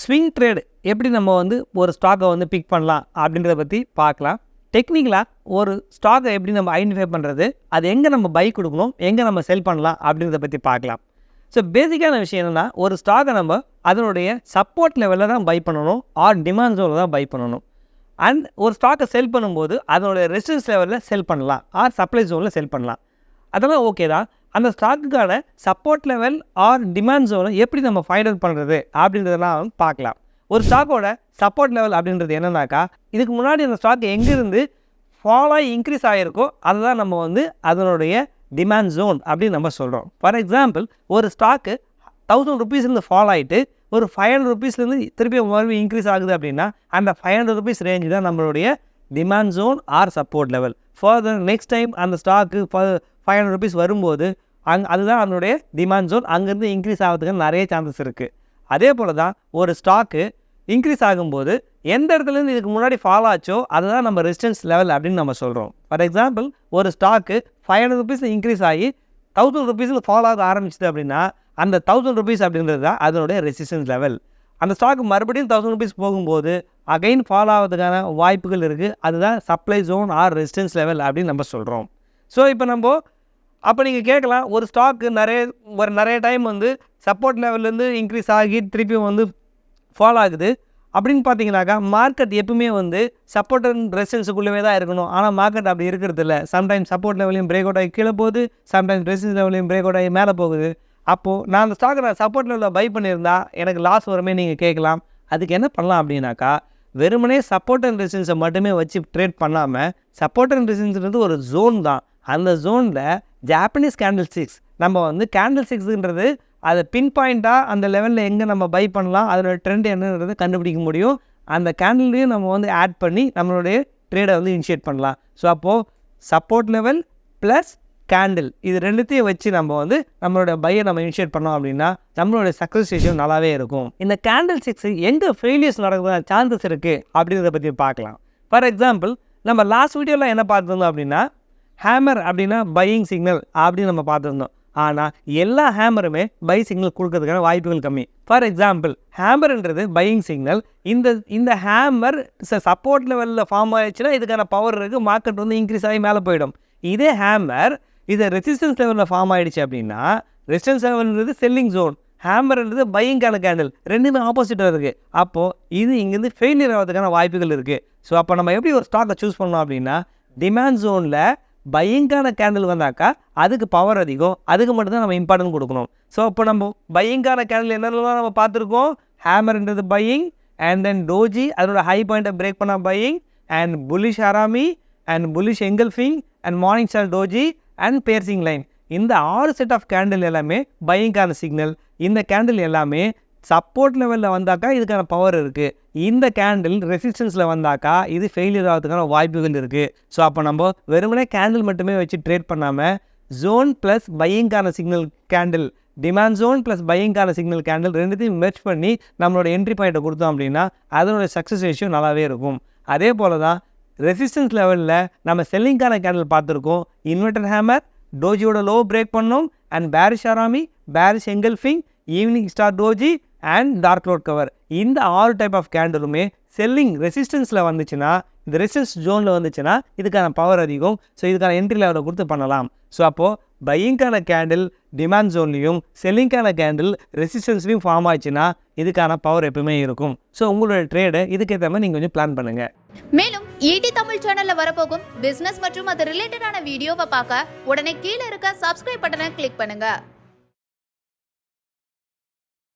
Swing trade எப்படி நம்ம வந்து ஒரு ஸ்டாக்கை வந்து பிக் பண்ணலாம் அப்படின்றத பற்றி பார்க்கலாம். டெக்னிக்கலாக ஒரு ஸ்டாக்கை எப்படி நம்ம ஐடென்டிஃபை பண்ணுறது அது எங்கே நம்ம பை கொடுக்கணும் எங்கே நம்ம செல் பண்ணலாம் அப்படின்றத பற்றி பார்க்கலாம். ஸோ பேசிக்கான விஷயம் என்னென்னா ஒரு ஸ்டாக்கை நம்ம அதனுடைய சப்போர்ட் லெவலில் தான் பை பண்ணணும் ஆர் டிமாண்ட் ஜோனில் தான் பை பண்ணணும். அண்ட் ஒரு ஸ்டாக்கை செல் பண்ணும்போது அதனுடைய ரெசிஸ்டன்ஸ் லெவலில் செல் பண்ணலாம் ஆர் சப்ளை ஜோனில் செல் பண்ணலாம். அதெல்லாம் ஓகே தான். அந்த ஸ்டாக்குக்கான சப்போர்ட் லெவல் ஆர் டிமாண்ட் ஜோனை எப்படி நம்ம ஃபைண்ட் அவுட் பண்ணுறது அப்படின்றதெல்லாம் பார்க்கலாம். ஒரு ஸ்டாக்கோட சப்போர்ட் லெவல் அப்படின்றது என்னன்னாக்கா இதுக்கு முன்னாடி அந்த ஸ்டாக் எங்கேருந்து ஃபால் இன்க்ரீஸ் ஆகிருக்கோ அதுதான் நம்ம வந்து அதனுடைய டிமாண்ட் ஜோன் அப்படின்னு நம்ம சொல்கிறோம் ஃபார் எக்ஸாம்பிள் ஒரு ஸ்டாக்கு தௌசண்ட் ருபீஸ்லேருந்து ஃபால் ஆகிட்டு ஒரு ஃபைவ் ஹண்ட்ரட் ருபீஸ்லேருந்து திருப்பி மறுபடியும் இன்க்ரீஸ் ஆகுது அப்படின்னா அந்த ஃபைவ் ஹண்ட்ரட் ருபீஸ் ரேஞ்சு தான் நம்மளுடைய demand zone or support level further next time அந்த ஸ்டாக்கு ஃபைவ் ஹண்ட்ரட் ருபீஸ் வரும்போது அங் அதுதான் அதனுடைய டிமாண்ட் ஜோன் அங்கேருந்து இன்க்ரீஸ் ஆகிறதுக்கு நிறைய சான்சஸ் இருக்குது அதே போல் தான் ஒரு ஸ்டாக்கு இன்க்ரீஸ் ஆகும்போது எந்த இடத்துலேருந்து இதுக்கு முன்னாடி ஃபாலோ ஆச்சோ அதுதான் நம்ம ரெசிஸ்டன்ஸ் லெவல் அப்படின்னு நம்ம சொல்கிறோம் ஃபார் எக்ஸாம்பிள் ஒரு stock five hundred rupees increase ஆகி தௌசண்ட் ருபீஸில் ஃபாலோ ஆக ஆரம்பிச்சிது அப்படின்னா அந்த தௌசண்ட் ருபீஸ் அப்படின்றது தான் அதனுடைய ரெசிஸ்டன்ஸ் லெவல் அந்த ஸ்டாக் மறுபடியும் தௌசண்ட் ருபீஸ் போகும்போது அகைன் ஃபாலோ ஆகிறதுக்கான வாய்ப்புகள் இருக்குது அதுதான் supply zone or resistance level அப்படின்னு நம்ம சொல்கிறோம் ஸோ இப்போ நம்ம அப்போ நீங்கள் கேட்கலாம் ஒரு ஸ்டாக்கு நிறைய ஒரு நிறைய டைம் வந்து சப்போர்ட் லெவல்லேருந்து இன்க்ரீஸ் ஆகி திருப்பியும் வந்து ஃபாலோ ஆகுது. அப்படின்னு பார்த்தீங்கன்னாக்கா மார்க்கெட் எப்பவுமே வந்து சப்போர்ட் அண்ட் ரெசிஸ்டன்ஸுக்குள்ளவே தான் இருக்கணும். ஆனால் மார்க்கெட் அப்படி இருக்கிறது இல்லை. சம்டைம்ஸ் சப்போர்ட் லெவலையும் பிரேக் அவுட் ஆகி கீழே போகுது சம்டைம்ஸ் ரெசிஸ்டன்ஸ் லெவலையும் பிரேக் அவுட் ஆகி மேலே போகுது. அப்போது நான் அந்த ஸ்டாக்கை நான் சப்போர்ட் லெவலில் பை பண்ணியிருந்தா எனக்கு லாஸ் வருமே நீங்கள் கேட்கலாம். அதுக்கு என்ன பண்ணலாம் அப்படின்னாக்கா வெறுமனே சப்போர்ட் அண்ட் ரெசிஸ்டன்ஸை மட்டுமே வச்சு ட்ரேட் பண்ணாமல் சப்போர்ட் அண்ட் ரெசிஸ்டன்ஸ்ன்றது ஒரு ஜோன் தான். அந்த ஜோனில் ஜாப்பனீஸ் கேண்டில் ஸ்டிக்ஸ் நம்ம வந்து கேண்டில் ஸ்டிக்ஸுன்றது அதை பின் பாயிண்ட்டாக அந்த லெவலில் எங்கே நம்ம பை பண்ணலாம் அதோட ட்ரெண்ட் என்னன்றதை கண்டுபிடிக்க முடியும். அந்த கேண்டில்லையும் நம்ம வந்து ஆட் பண்ணி நம்மளுடைய ட்ரேடை வந்து இனிஷியேட் பண்ணலாம். ஸோ அப்போது சப்போர்ட் லெவல் ப்ளஸ் கேண்டில் இது ரெண்டுத்தையும் வச்சு நம்ம வந்து நம்மளோட பையை நம்ம இனிஷியேட் பண்ணோம் அப்படின்னா நம்மளோட சக்ஸஸ் ரேஷியோ நல்லாவே இருக்கும். இந்த கேண்டில் சிக்ஸ் எங்கே ஃபெயிலியர்ஸ் நடக்கிற சான்சஸ் இருக்குது அப்படின்றத பற்றி பார்க்கலாம். ஃபார் எக்ஸாம்பிள் நம்ம லாஸ்ட் வீடியோவில் என்ன பார்த்துருந்தோம் அப்படின்னா ஹேமர் அப்படின்னா பையிங் சிக்னல் அப்படின்னு நம்ம பார்த்துருந்தோம். ஆனால் எல்லா ஹேமருமே பை சிக்னல் கொடுக்கறதுக்கான வாய்ப்புகள் கம்மி. ஃபார் எக்ஸாம்பிள் ஹேமர்ன்றது பையிங் சிக்னல் இந்த இந்த ஹேமர் சப்போர்ட் லெவலில் ஃபார்ம் ஆயிடுச்சுன்னா இதுக்கான பவர் இருக்குது மார்க்கெட் வந்து இன்க்ரீஸ் ஆகி மேலே போயிடும். இதே ஹேமர் இது ரெசிஸ்டன்ஸ் லெவலில் ஃபார்ம் ஆகிடுச்சு அப்படின்னா ரெசிஸ்டன்ஸ் லெவல்ன்றது செல்லிங் ஜோன் ஹேமர்ன்றது பையிங்கான கேண்டில் ரெண்டுமே ஆப்போசிட்டாக இருக்குது அப்போது இது இங்கேருந்து ஃபெயிலியர் ஆகிறதுக்கான வாய்ப்புகள் இருக்குது ஸோ அப்போ நம்ம எப்படி ஒரு ஸ்டாக்கை சூஸ் பண்ணோம் அப்படின்னா டிமாண்ட் ஜோனில் பையிங்கான கேண்டில் வந்தாக்கா அதுக்கு பவர் அதிகம் அதுக்கு மட்டும்தான் நம்ம இம்பார்ட்டன்ட் கொடுக்கணும். ஸோ இப்போ நம்ம பையிங்கான கேண்டில் என்னென்னலாம் நம்ம பார்த்துருக்கோம்? ஹேமர்ன்றது பையிங் அண்ட் தென் டோஜி அதோட ஹை பாயிண்ட்டை பிரேக் பண்ண buying and bullish harami and bullish engulfing and morning star doji and piercing line இந்த ஆறு செட் ஆஃப் கேண்டில் எல்லாமே பையிங்கான சிக்னல் இந்த கேண்டில் எல்லாமே சப்போர்ட் லெவலில் வந்தாக்கா இதுக்கான பவர் இருக்குது இந்த கேண்டில் ரெசிஸ்டன்ஸில் வந்தாக்கா இது ஃபெயிலியர் ஆகிறதுக்கான வாய்ப்புகள் இருக்குது ஸோ அப்போ நம்ம வெறுமனே கேண்டில் மட்டுமே வச்சு ட்ரேட் பண்ணாமல் zone plus பையிங்கான signal candle demand zone plus பையிங்கான signal candle ரெண்டுத்தையும் மெர்ச் பண்ணி நம்மளோட என்ட்ரி பாயிண்ட்டை கொடுத்தோம் அப்படின்னா அதனோட சக்ஸஸ் ரேஷியோ நல்லாவே இருக்கும். அதே போல் தான் ரெசிஸ்டன்ஸ் லெவலில் நம்ம செல்லிங்கான கேண்டில் பார்த்துருக்கோம். இன்வெர்டர் ஹேமர் டோஜியோட லோ பிரேக் பண்ணோம் and bearish harami bearish engulfing evening star doji and dark cloud cover இந்த ஆறு டைப் ஆஃப் கேண்டிலுமே செல்லிங் ரெசிஸ்டன்ஸில் வந்துச்சுன்னா இந்த ரெசிஸ்டன்ஸ் ஜோனில் வந்துச்சுன்னா இதுக்கான பவர் அதிகம். ஸோ இதுக்கான என்ட்ரி லெவலை கொடுத்து பண்ணலாம். ஸோ அப்போது பையிங்கான கேண்டில் டிமாண்ட் ஜோன்லேயும் செல்லிங்கான கேண்டில் ரெசிஸ்டன்ஸ்லையும் ஃபார்ம் ஆச்சுன்னா இதுக்கான பவர் எப்பவுமே இருக்கும். ஸோ உங்களோட ட்ரேடை இதுக்கேற்ற மாதிரி நீங்கள் கொஞ்சம் பிளான் பண்ணுங்கள் மேலும் ஈடி தமிழ் சேனலில் வரப்போகும் பிஸ்னஸ் மற்றும் அது ரிலேட்டடான வீடியோவை பார்க்க உடனே கீழே இருக்க சப்ஸ்கிரைப் பட்டனை கிளிக் பண்ணுங்கள்